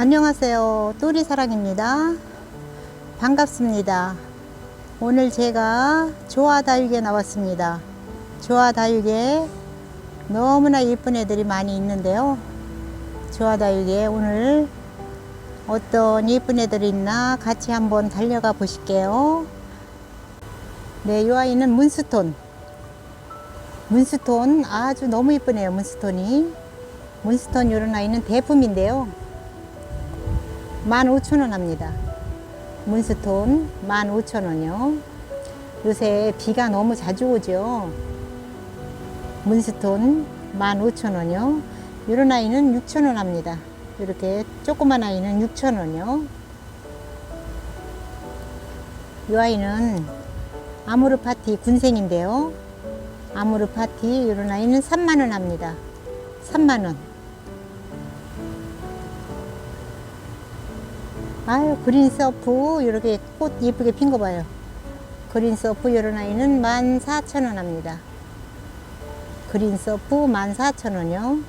안녕하세요. 또리사랑입니다. 반갑습니다. 오늘 제가 조화다육에 나왔습니다. 조화다육에 너무나 예쁜 애들이 많이 있는데요. 조화다육에 오늘 어떤 예쁜 애들이 있나 같이 한번 달려가 보실게요. 네, 이 아이는 문스톤. 문스톤 아주 너무 예쁘네요. 문스톤이. 문스톤 이런 아이는 대품인데요. 15,000원 합니다. 문스톤 15,000원이요. 요새 비가 너무 자주 오죠. 문스톤 15,000원이요. 이런 아이는 6,000원 합니다. 이렇게 조그만 아이는 6,000원이요. 이 아이는 아모르 파티 군생인데요. 아모르 파티 이런 아이는 3만원 합니다. 3만원. 아유 그린 서프 이렇게 꽃 예쁘게 핀 거 봐요. 그린 서프 이런 아이는 14,000원 합니다. 그린 서프 14,000원이요.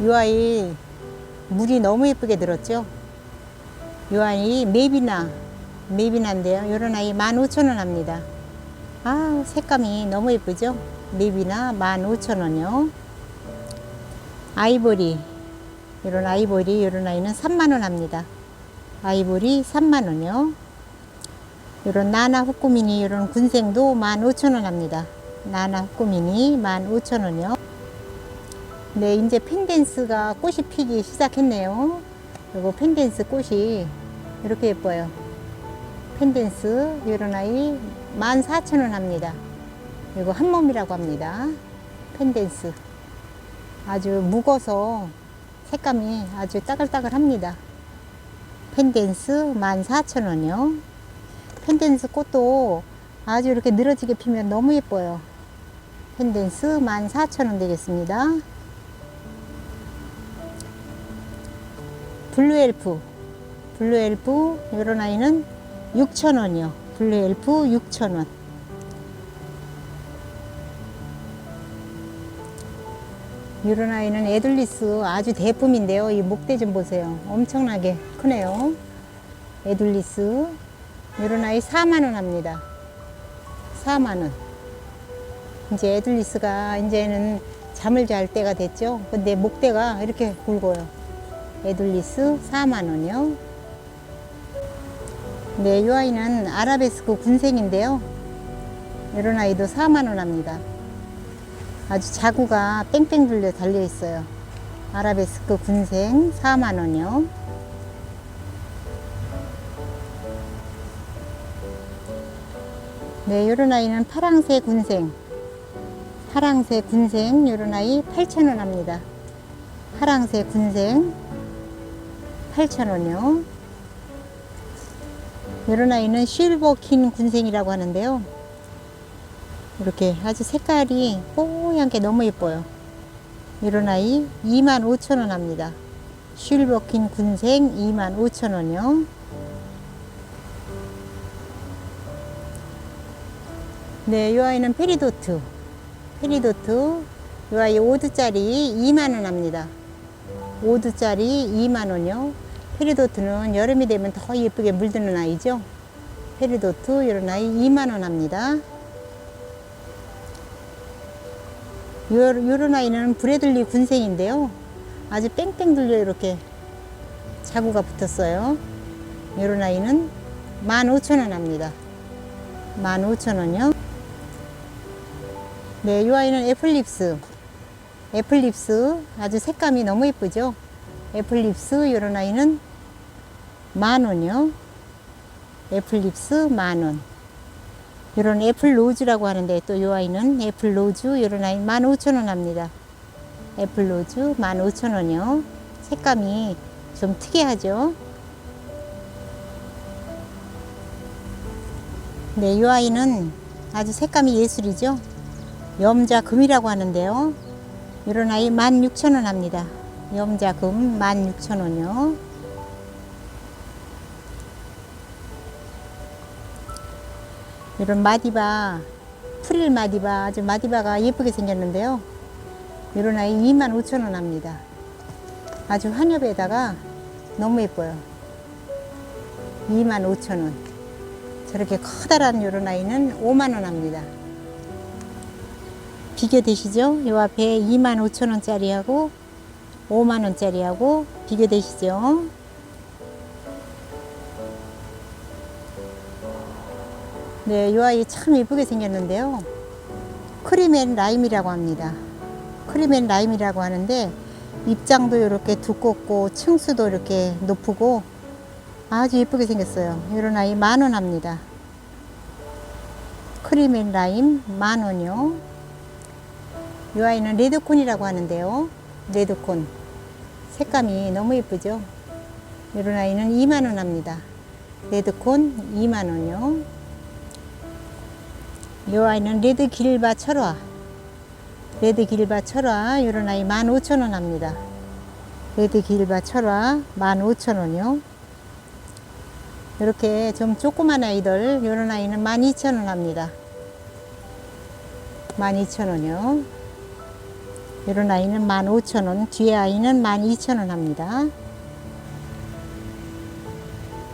이 아이 물이 너무 예쁘게 들었죠? 이 아이 메비나 메비나인데요. 이런 아이 15,000원 합니다. 아 색감이 너무 예쁘죠? 메비나 15,000원이요. 아이보리 이런 아이보리 이런 아이는 3만원 합니다. 아이보리 3만원이요. 이런 나나 후꾸미니 이런 군생도 15,000원 합니다. 나나 후꾸미니 15,000원이요. 네 이제 펜댄스가 꽃이 피기 시작했네요. 그리고 펜댄스 꽃이 이렇게 예뻐요. 펜댄스 이런 아이 14,000원 합니다. 그리고 한몸이라고 합니다. 펜댄스. 아주 묵어서 색감이 아주 따글따글합니다. 펜댄스 14,000원이요. 펜댄스 꽃도 아주 이렇게 늘어지게 피면 너무 예뻐요. 펜댄스 14,000원 되겠습니다. 블루엘프. 블루엘프 이런 아이는 6,000원이요. 블루엘프 6,000원. 이런 아이는 에둘리스 아주 대품인데요. 이 목대 좀 보세요. 엄청나게 크네요. 에둘리스. 이런 아이 4만원 합니다. 4만원. 이제 에둘리스가 이제는 잠을 잘 때가 됐죠. 근데 목대가 이렇게 굵어요. 에둘리스 4만원이요. 네, 이 아이는 아라베스크 군생인데요. 이런 아이도 4만원 합니다. 아주 자구가 뺑뺑 돌려 달려 있어요. 아라베스크 군생 4만 원이요. 네, 요런 아이는 파랑새 군생. 파랑새 군생 요런 아이 8,000원 합니다. 파랑새 군생 8,000원이요. 요런 아이는 실버킨 군생이라고 하는데요. 이렇게 아주 색깔이 뽀 얀 게 너무 예뻐요. 이런 아이 25,000원 합니다. 쉴버킨 군생 25,000원이요. 네, 이 아이는 페리도트. 페리도트. 이 아이 5두짜리 2만원 합니다. 5두짜리 2만원이요. 페리도트는 여름이 되면 더 예쁘게 물드는 아이죠. 페리도트 이런 아이 2만원 합니다. 요런 아이는 브래들리 군생인데요. 아주 뺑뺑 돌려 이렇게 자구가 붙었어요. 요런 아이는 15,000원 합니다. 15,000원이요. 네, 이 아이는 애플립스. 애플립스 아주 색감이 너무 예쁘죠? 애플립스 요런 아이는 만원이요. 애플립스 만원. 이런 애플 로즈라고 하는데 또 이 아이는 애플 로즈 이런 아이 15,000원 합니다. 애플 로즈 15,000원이요. 색감이 좀 특이하죠. 네, 이 아이는 아주 색감이 예술이죠. 염자금이라고 하는데요. 이런 아이 16,000원 합니다. 염자금 16,000원이요. 이런 마디바, 프릴 마디바, 아주 마디바가 예쁘게 생겼는데요. 이런 아이 25,000원 합니다. 아주 한엽에다가 너무 예뻐요. 25,000원. 저렇게 커다란 요런 아이는 5만 원 합니다. 비교되시죠? 요 앞에 25,000원짜리하고 5만 원짜리하고 비교되시죠? 네, 요 아이 참 예쁘게 생겼는데요. 크림앤 라임이라고 합니다. 크림앤 라임이라고 하는데 입장도 이렇게 두껍고 층수도 이렇게 높고 아주 예쁘게 생겼어요. 이런 아이 만 원 합니다. 크림앤 라임 만 원이요. 이 아이는 레드콘이라고 하는데요. 레드콘 색감이 너무 예쁘죠. 이런 아이는 2만 원 합니다. 레드콘 2만 원이요. 이 아이는 레드 길바 철화 레드 길바 철화 이런 아이 15,000원 합니다. 레드 길바 철화 15,000원이요. 이렇게 좀 조그만 아이들 이런 아이는 12,000원 합니다. 12,000원이요. 이런 아이는 15,000원, 뒤에 아이는 12,000원 합니다.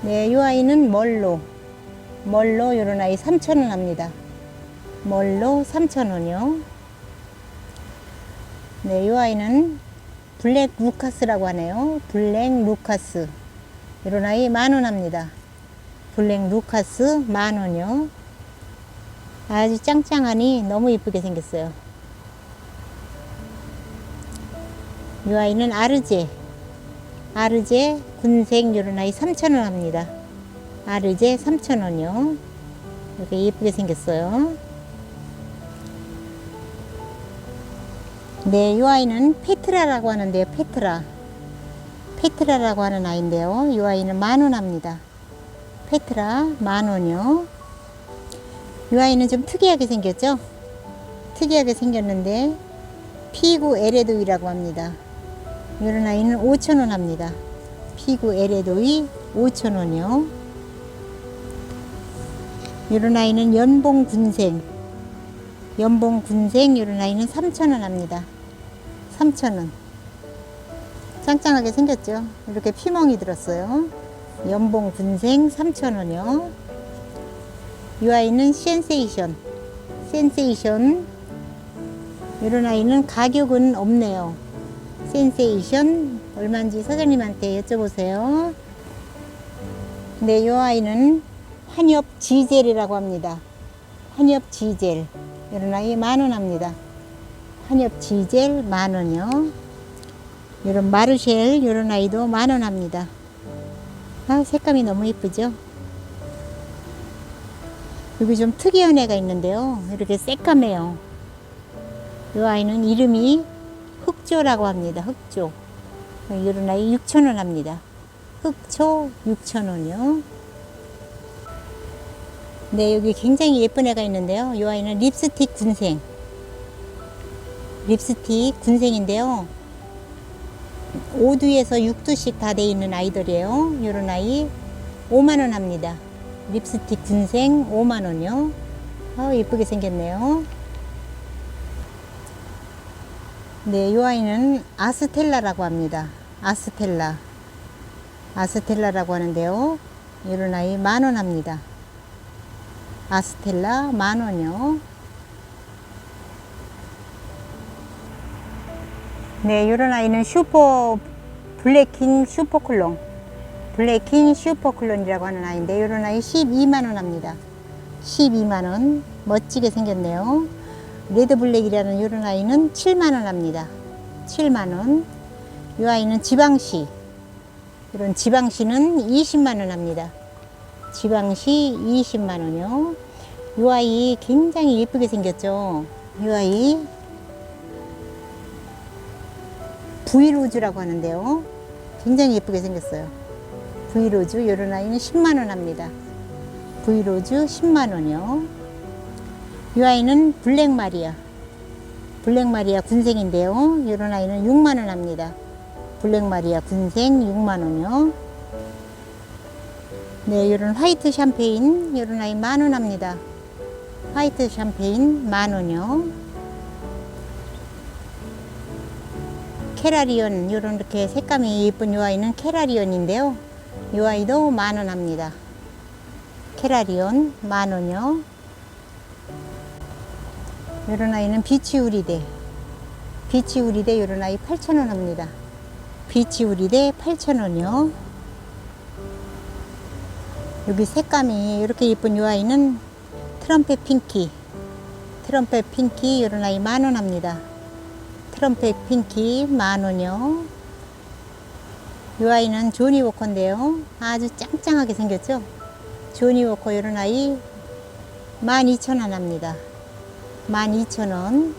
네, 이 아이는 멀로. 멀로 이런 아이 3,000원 합니다. 멀로 3,000원이요. 네, 이 아이는 블랙 루카스라고 하네요. 블랙 루카스. 이런 아이 만원 합니다. 블랙 루카스 만원이요. 아주 짱짱하니 너무 이쁘게 생겼어요. 이 아이는 아르제. 아르제 군색 이런 아이 3,000원 합니다. 아르제 3,000원이요. 이렇게 예쁘게 생겼어요. 네, 이 아이는 페트라라고 하는데요. 페트라. 페트라라고 하는 아이인데요. 이 아이는 만원 합니다. 페트라 만 원이요. 이 아이는 좀 특이하게 생겼죠? 특이하게 생겼는데 피구 에레도이라고 합니다. 이런 아이는 5천 원 합니다. 피구 에레도이 5천 원이요. 이런 아이는 연봉 군생. 연봉 군생 이런 아이는 3,000원 합니다. 3,000원. 짱짱하게 생겼죠? 이렇게 피멍이 들었어요. 연봉 군생 3,000원이요. 이 아이는 센세이션. 센세이션. 이런 아이는 가격은 없네요. 센세이션 얼마인지 사장님한테 여쭤보세요. 네, 이 아이는 한엽 지젤이라고 합니다. 한엽 지젤. 이런 아이 만원 합니다. 한엽 지젤 만원이요. 이런 마르쉘 이런 아이도 만원 합니다. 아, 색감이 너무 예쁘죠? 여기 좀 특이한 애가 있는데요. 이렇게 새까매요. 이 아이는 이름이 흑조라고 합니다. 흑조. 이런 아이 6,000원 합니다. 흑초 6,000원이요. 네, 여기 굉장히 예쁜 애가 있는데요. 이 아이는 립스틱 군생. 립스틱 군생인데요. 5두에서 6두씩 다 돼 있는 아이들이에요. 이런 아이 5만원 합니다. 립스틱 군생 5만원이요. 아, 예쁘게 생겼네요. 네, 이 아이는 아스텔라라고 합니다. 아스텔라. 아스텔라라고 하는데요. 이런 아이 만원 합니다. 아스텔라 만원이요. 네, 이런 아이는 슈퍼 블랙킹 슈퍼클론. 블랙킹 슈퍼클론이라고 하는 아이인데 이런 아이 12만원 합니다. 12만원. 멋지게 생겼네요. 레드블랙이라는 이런 아이는 7만원 합니다. 7만원. 이 아이는 지방시. 이런 지방시는 20만원 합니다. 지방시 20만원이요. 이 아이 굉장히 예쁘게 생겼죠. 이 아이 브이로즈라고 하는데요. 굉장히 예쁘게 생겼어요. 브이로즈 이런 아이는 10만원 합니다. 브이로즈 10만원이요. 이 아이는 블랙마리아. 블랙마리아 군생인데요. 이런 아이는 6만원 합니다. 블랙마리아 군생 6만원이요. 네, 이런 화이트 샴페인, 이런 아이 만원 합니다. 화이트 샴페인 만원이요. 캐라리온 요런 이렇게 색감이 예쁜 요 아이는 캐라리온인데요. 요 아이도 만 원 합니다. 캐라리온 만 원요. 요런 아이는 비치우리대. 비치우리대 요런 아이 8,000원 합니다. 비치우리대 8,000원이요. 여기 색감이 이렇게 예쁜 요 아이는 트럼펫 핑키. 트럼펫 핑키 요런 아이 만 원 합니다. 트럼펫 핑키 만 원이요. 요 아이는 조니 워커인데요. 아주 짱짱하게 생겼죠? 조니 워커 요런 아이 12,000원 합니다. 12,000원.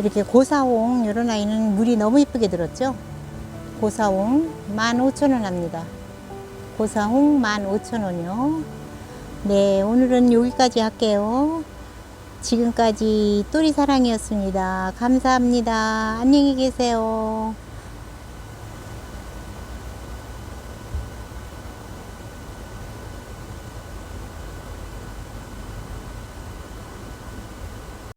이렇게 고사홍 요런 아이는 물이 너무 이쁘게 들었죠? 고사홍 15,000원 합니다. 고사홍 15,000원이요. 네, 오늘은 여기까지 할게요. 지금까지 또리사랑이었습니다. 감사합니다. 안녕히 계세요.